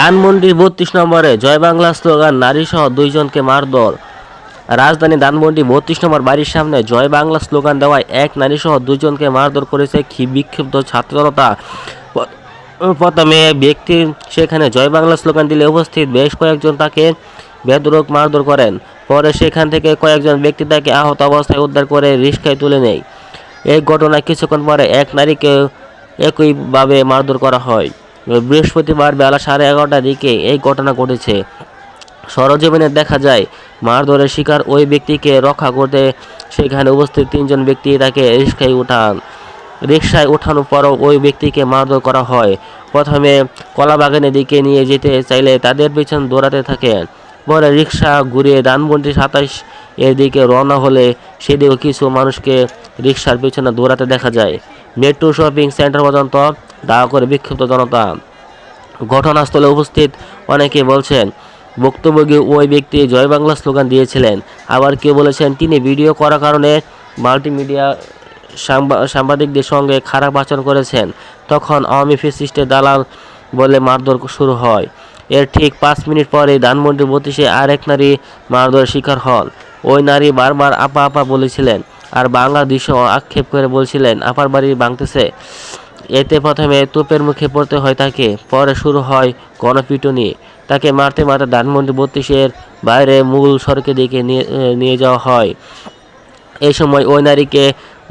ধানমন্ডির বত্রিশ নম্বরে জয় বাংলা স্লোগান নারী সহ দুইজনকে মারধর। রাজধানী ধানমন্ডি বত্রিশ নম্বর বাড়ির সামনে জয় বাংলা স্লোগান দেওয়ায় এক নারী সহ দুইজনকে মারধর করেছে খি- বিক্ষুব্ধ ছাত্র জনতা প- প্রথমে ব্যক্তি সেখানে জয় বাংলা স্লোগান দিলে উপস্থিত বেশ কয়েকজন তাকে বেদরক মারধর করেন। পরে সেখান থেকে কয়েকজন ব্যক্তি তাকে আহত অবস্থায় উদ্ধার করে রিস্কায় তুলে নেয়। এই ঘটনায় কিছুক্ষণ পরে এক নারীকে একইভাবে মারধর করা হয়। বৃহস্পতিবার বেলা সাড়ে এগারোটার দিকে এই ঘটনা ঘটেছে। সরজমিনে দেখা যায়, মারধরের শিকার ওই ব্যক্তিকে রক্ষা করতে সেখানে উপস্থিত তিনজন ব্যক্তি তাকে রিক্সায় উঠান। রিক্সায় ওঠানোর পরও ওই ব্যক্তিকে মারধর করা হয়। প্রথমে কলাবাগানের দিকে নিয়ে যেতে চাইলে তাদের পিছন দৌড়াতে থাকেন পরে রিক্সা ঘুরিয়ে ধানমন্ডি সাতাইশ এর দিকে রওনা হলে সেদিকেও কিছু মানুষকে রিক্সার পিছনে দৌড়াতে দেখা যায়। মেট্রো শপিং সেন্টার পর্যন্ত দাওয়া করে বিক্ষুব্ধ জনতা। ঘটনাস্থলে উপস্থিত অনেকে বলছেন বক্তব্যে ওই ব্যক্তি জয় বাংলা স্লোগান দিয়েছিলেন। আবার কেউ বলেছেন, তিনি ভিডিও করার কারণে মাল্টিমিডিয়া সাংবা- সাংবাদিকদের সঙ্গে খারাপ আচরণ করেছেন। তখন আওয়ামী ফেসিস্টের দালাল বলে মারধর শুরু হয়। এর ঠিক পাঁচ মিনিট পরে ধানমন্ডি বত্রিশে আরেক নারী মারধরের শিকার হন। ওই নারী বারবার আপা আপা বলেছিলেন আর বাংলা দৃশ্য আক্ষেপ করে বলছিলেন, আপার বাড়ি ভাঙতেছে। এতে প্রথমে তোপের মুখে পড়তে হয় তাকে, পরে শুরু হয় গণপিটুনি। তাকে মারতে মারতে ধানমন্ডি বত্রিশের বাইরে মূল সড়কের দিকে নিয়ে যাওয়া হয়। এই সময় ওই নারীকে,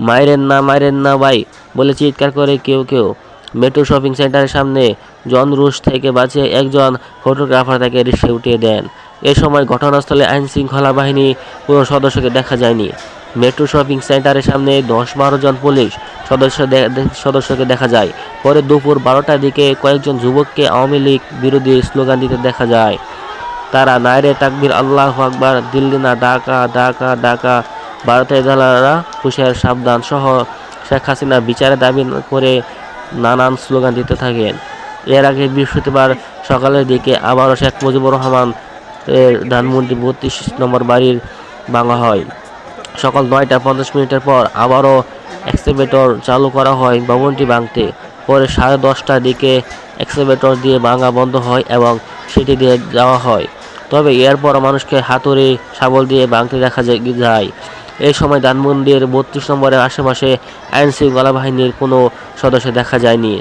মাইরেন না মাইরেন না ভাই বলে চিৎকার করে কেউ কেউ। মেট্রো শপিং সেন্টারের সামনে জন রুশ থেকে বাঁচিয়ে একজন ফটোগ্রাফার তাকে রিক্সায় উঠিয়ে দেন। এ সময় ঘটনাস্থলে আইন শৃঙ্খলা বাহিনী কোনো সদস্যকে দেখা যায়নি। মেট্রো শপিং সেন্টারের সামনে দশ বারো জন পুলিশ সদস্য সদস্যকে দেখা যায়। পরে দুপুর বারোটার দিকে কয়েকজন যুবককে আওয়ামী লীগ বিরোধী স্লোগান দিতে দেখা যায়। তারা নাইরে তাকবির, আল্লাহ আকবার, দিল্লি না, ঢাকা ঢাকা ঢাকা। ভারতের দালালরা হুশিয়ার সাবধান সহ শেখ হাসিনা বিচারে দাবি করে নানান স্লোগান দিতে থাকেন। এর আগে বৃহস্পতিবার সকালের দিকে আবারও শেখ মুজিবুর রহমান এর ধানমন্ডি বত্রিশ নম্বর বাড়ির ভাঙা হয়। সকাল নয়টা পঞ্চাশ মিনিটের পর আবারও এক্সিভেটর চালু করা হয় ভবনটি ভাঙতে। পরে সাড়ে দশটার দিকে এক্সিভেটর দিয়ে ভাঙা বন্ধ হয় এবং সেটি দিয়ে যাওয়া হয়। তবে এরপর মানুষকে হাতুড়ি, শাবল দিয়ে ভাঙতে দেখা যায় এই সময় ধানমন্ডির বত্রিশ নম্বরের আশেপাশে আইন শৃঙ্খলা বাহিনীর কোনো সদস্য দেখা যায়নি।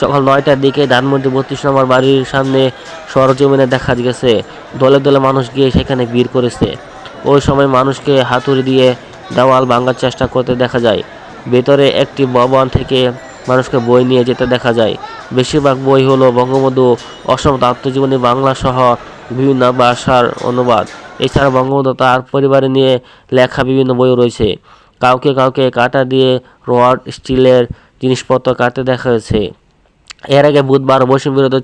সকাল নয়টার দিকে ধানমন্ডি বত্রিশ নম্বর বাড়ির সামনে সরজমিনে দেখা গেছে। দলে দলে মানুষ গিয়ে সেখানে ভিড় করেছে। ওই সময় মানুষকে হাতুড়ি দিয়ে দেওয়াল ভাঙার চেষ্টা করতে দেখা যায়। ভেতরে একটি ভবন থেকে মানুষকে বই নিয়ে যেতে দেখা যায়। বেশিরভাগ বই হলো বঙ্গবন্ধু অসম আত্মজীবনী, বাংলা সহ বিভিন্ন ভাষার অনুবাদ। এছাড়া বঙ্গবন্ধু তার পরিবারে নিয়ে লেখা বিভিন্ন বইও রয়েছে। কাউকে কাউকে কাটা দিয়ে রড, স্টিলের জিনিসপত্র কাটতে দেখা হয়েছে এর আগে বুধবার বৈষম্য বিরোধী